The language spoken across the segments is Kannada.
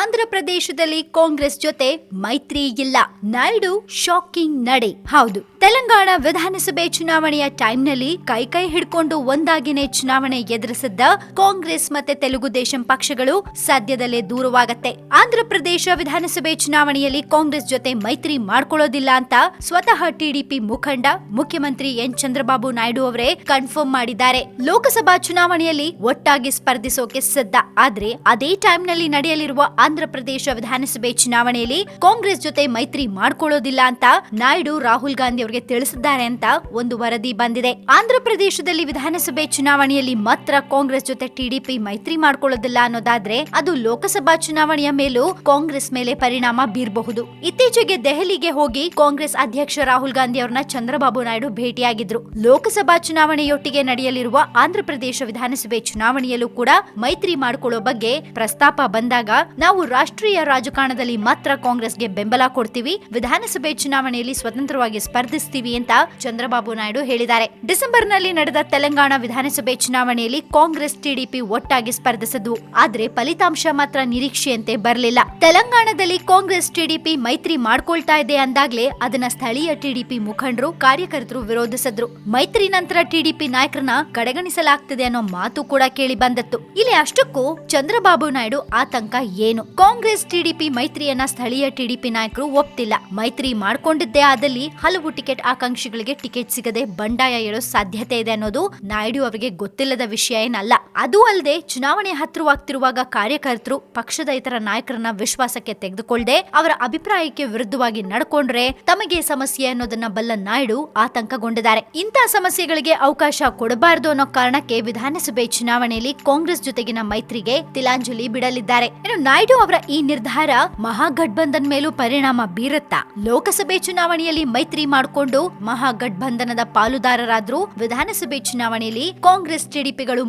ಆಂಧ್ರ ಪ್ರದೇಶದಲ್ಲಿ ಕಾಂಗ್ರೆಸ್ ಜೊತೆ ಮೈತ್ರಿ ಇಲ್ಲ. ನಾಯ್ಡು ಶಾಕಿಂಗ್ ನಡೆ. ಹೌದು. ತೆಲಂಗಾಣ ವಿಧಾನಸಭೆ ಚುನಾವಣೆಯ ಟೈಮ್ನಲ್ಲಿ ಕೈ ಕೈ ಹಿಡ್ಕೊಂಡು ಒಂದಾಗಿನೇ ಚುನಾವಣೆ ಎದುರಿಸಿದ್ದ ಕಾಂಗ್ರೆಸ್ ಮತ್ತೆ ತೆಲುಗು ದೇಶಂ ಪಕ್ಷಗಳು ಸದ್ಯದಲ್ಲೇ ದೂರವಾಗತ್ತೆ. ಆಂಧ್ರ ಪ್ರದೇಶ ವಿಧಾನಸಭೆ ಚುನಾವಣೆಯಲ್ಲಿ ಕಾಂಗ್ರೆಸ್ ಜೊತೆ ಮೈತ್ರಿ ಮಾಡ್ಕೊಳ್ಳೋದಿಲ್ಲ ಅಂತ ಸ್ವತಃ ಟಿಡಿಪಿ ಮುಖಂಡ ಮುಖ್ಯಮಂತ್ರಿ ಎನ್ ಚಂದ್ರಬಾಬು ನಾಯ್ಡು ಅವರೇ ಕನ್ಫರ್ಮ್ ಮಾಡಿದ್ದಾರೆ. ಲೋಕಸಭಾ ಚುನಾವಣೆಯಲ್ಲಿ ಒಟ್ಟಾಗಿ ಸ್ಪರ್ಧಿಸೋಕೆ ಸಿದ್ಧ. ಆದ್ರೆ ಅದೇ ಟೈಮ್ನಲ್ಲಿ ನಡೆಯಲಿರುವ ಆಂಧ್ರ ಪ್ರದೇಶ ವಿಧಾನಸಭೆ ಚುನಾವಣೆಯಲ್ಲಿ ಕಾಂಗ್ರೆಸ್ ಜೊತೆ ಮೈತ್ರಿ ಮಾಡಿಕೊಳ್ಳೋದಿಲ್ಲ ಅಂತ ನಾಯ್ಡು ರಾಹುಲ್ ಗಾಂಧಿ ಅವರಿಗೆ ತಿಳಿಸಿದ್ದಾರೆ ಅಂತ ಒಂದು ವರದಿ ಬಂದಿದೆ. ಆಂಧ್ರ ಪ್ರದೇಶದಲ್ಲಿ ವಿಧಾನಸಭೆ ಚುನಾವಣೆಯಲ್ಲಿ ಮಾತ್ರ ಕಾಂಗ್ರೆಸ್ ಜೊತೆ ಟಿಡಿಪಿ ಮೈತ್ರಿ ಮಾಡಿಕೊಳ್ಳೋದಿಲ್ಲ ಅನ್ನೋದಾದ್ರೆ ಅದು ಲೋಕಸಭಾ ಚುನಾವಣೆಯ ಮೇಲೂ ಕಾಂಗ್ರೆಸ್ ಮೇಲೆ ಪರಿಣಾಮ ಬೀರಬಹುದು. ಇತ್ತೀಚೆಗೆ ದೆಹಲಿಗೆ ಹೋಗಿ ಕಾಂಗ್ರೆಸ್ ಅಧ್ಯಕ್ಷ ರಾಹುಲ್ ಗಾಂಧಿ ಅವರನ್ನ ಚಂದ್ರಬಾಬು ನಾಯ್ಡು ಭೇಟಿಯಾಗಿದ್ರು. ಲೋಕಸಭಾ ಚುನಾವಣೆಯೊಟ್ಟಿಗೆ ನಡೆಯಲಿರುವ ಆಂಧ್ರಪ್ರದೇಶ ವಿಧಾನಸಭೆ ಚುನಾವಣೆಯಲ್ಲೂ ಕೂಡ ಮೈತ್ರಿ ಮಾಡಿಕೊಳ್ಳೋ ಬಗ್ಗೆ ಪ್ರಸ್ತಾಪ ಬಂದಾಗ ನಾವು ರಾಷ್ಟ್ರೀಯ ರಾಜಕಾರಣದಲ್ಲಿ ಮಾತ್ರ ಕಾಂಗ್ರೆಸ್ಗೆ ಬೆಂಬಲ ಕೊಡ್ತೀವಿ, ವಿಧಾನಸಭೆ ಚುನಾವಣೆಯಲ್ಲಿ ಸ್ವತಂತ್ರವಾಗಿ ಸ್ಪರ್ಧಿಸ್ತೀವಿ ಅಂತ ಚಂದ್ರಬಾಬು ನಾಯ್ಡು ಹೇಳಿದ್ದಾರೆ. ಡಿಸೆಂಬರ್ನಲ್ಲಿ ನಡೆದ ತೆಲಂಗಾಣ ವಿಧಾನಸಭೆ ಚುನಾವಣೆಯಲ್ಲಿ ಕಾಂಗ್ರೆಸ್ ಟಿಡಿಪಿ ಒಟ್ಟಾಗಿ ಸ್ಪರ್ಧಿಸಿದ್ವು ಆದ್ರೆ ಫಲಿತಾಂಶ ಮಾತ್ರ ನಿರೀಕ್ಷೆಯಂತೆ ಬರಲಿಲ್ಲ. ತೆಲಂಗಾಣದಲ್ಲಿ ಕಾಂಗ್ರೆಸ್ ಟಿಡಿಪಿ ಮೈತ್ರಿ ಮಾಡ್ಕೊಳ್ತಾ ಇದೆ ಅಂದಾಗ್ಲೇ ಅದನ್ನ ಸ್ಥಳೀಯ ಟಿಡಿಪಿ ಮುಖಂಡರು, ಕಾರ್ಯಕರ್ತರು ವಿರೋಧಿಸಿದ್ರು. ಮೈತ್ರಿ ನಂತರ ಟಿಡಿಪಿ ನಾಯಕರನ್ನ ಕಡೆಗಣಿಸಲಾಗ್ತದೆ ಅನ್ನೋ ಮಾತು ಕೂಡ ಕೇಳಿ ಬಂದತ್ತು. ಇಲ್ಲಿ ಅಷ್ಟಕ್ಕೂ ಚಂದ್ರಬಾಬು ನಾಯ್ಡು ಆತಂಕ ಏನು? ಕಾಂಗ್ರೆಸ್ ಟಿಡಿಪಿ ಮೈತ್ರಿಯನ್ನ ಸ್ಥಳೀಯ ಟಿಡಿಪಿ ನಾಯಕರು ಒಪ್ತಿಲ್ಲ. ಮೈತ್ರಿ ಮಾಡಿಕೊಂಡಿದ್ದೇ ಆದಲ್ಲಿ ಹಲವು ಟಿಕೆಟ್ ಆಕಾಂಕ್ಷಿಗಳಿಗೆ ಟಿಕೆಟ್ ಸಿಗದೆ ಬಂಡಾಯ ಏಳೋ ಸಾಧ್ಯತೆ ಇದೆ ಅನ್ನೋದು ನಾಯ್ಡು ಅವರಿಗೆ ಗೊತ್ತಿಲ್ಲದ ವಿಷಯ ಏನಲ್ಲ. ಅದು ಅಲ್ಲದೆ ಚುನಾವಣೆ ಹತ್ತಿರವಾಗ್ತಿರುವಾಗ ಕಾರ್ಯಕರ್ತರು ಪಕ್ಷದ ಇತರ ನಾಯಕರನ್ನ ವಿಶ್ವಾಸಕ್ಕೆ ತೆಗೆದುಕೊಳ್ಳದೆ ಅವರ ಅಭಿಪ್ರಾಯಕ್ಕೆ ವಿರುದ್ಧವಾಗಿ ನಡ್ಕೊಂಡ್ರೆ ತಮಗೆ ಸಮಸ್ಯೆ ಅನ್ನೋದನ್ನ ಬಲ್ಲ ನಾಯ್ಡು ಆತಂಕಗೊಂಡಿದ್ದಾರೆ. ಇಂತಹ ಸಮಸ್ಯೆಗಳಿಗೆ ಅವಕಾಶ ಕೊಡಬಾರದು ಅನ್ನೋ ಕಾರಣಕ್ಕೆ ವಿಧಾನಸಭೆ ಚುನಾವಣೆಯಲ್ಲಿ ಕಾಂಗ್ರೆಸ್ ಜೊತೆಗಿನ ಮೈತ್ರಿಗೆ ತಿಲಾಂಜಲಿ ಬಿಡಲಿದ್ದಾರೆ. ಇನ್ನು ನಾಯ್ಡು ಅವರ ಈ ನಿರ್ಧಾರ ಮಹಾಗಠಬಂಧನ್ ಮೇಲೂ ಪರಿಣಾಮ ಬೀರುತ್ತಾ? ಲೋಕಸಭೆ ಚುನಾವಣೆಯಲ್ಲಿ ಮೈತ್ರಿ ಮಾಡಿಕೊಂಡು ಮಹಾಗಠಬಂಧನದ ಪಾಲುದಾರರಾದ್ರೂ ವಿಧಾನಸಭೆ ಚುನಾವಣೆಯಲ್ಲಿ ಕಾಂಗ್ರೆಸ್ ಟಿಡಿಪಿಗಳು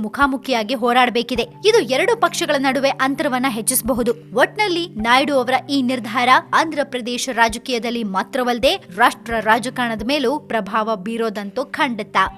ಮುಖಾಮುಖಿಯಾಗಿ ಹೋರಾಡಬೇಕಿದೆ. ಇದು ಎರಡು ಪಕ್ಷಗಳ ನಡುವೆ ಅಂತರವನ್ನ ಹೆಚ್ಚಿಸಬಹುದು. ಒಟ್ನಲ್ಲಿ ನಾಯ್ಡು ಅವರ ಈ ನಿರ್ಧಾರ ಆಂಧ್ರ ಪ್ರದೇಶ ರಾಜಕೀಯದಲ್ಲಿ ಮಾತ್ರವಲ್ಲದೆ ರಾಷ್ಟ್ರ ರಾಜಕಾರಣದ ಮೇಲೂ ಪ್ರಭಾವ ಬೀರೋದಂತೂ ಖಂಡಿತ.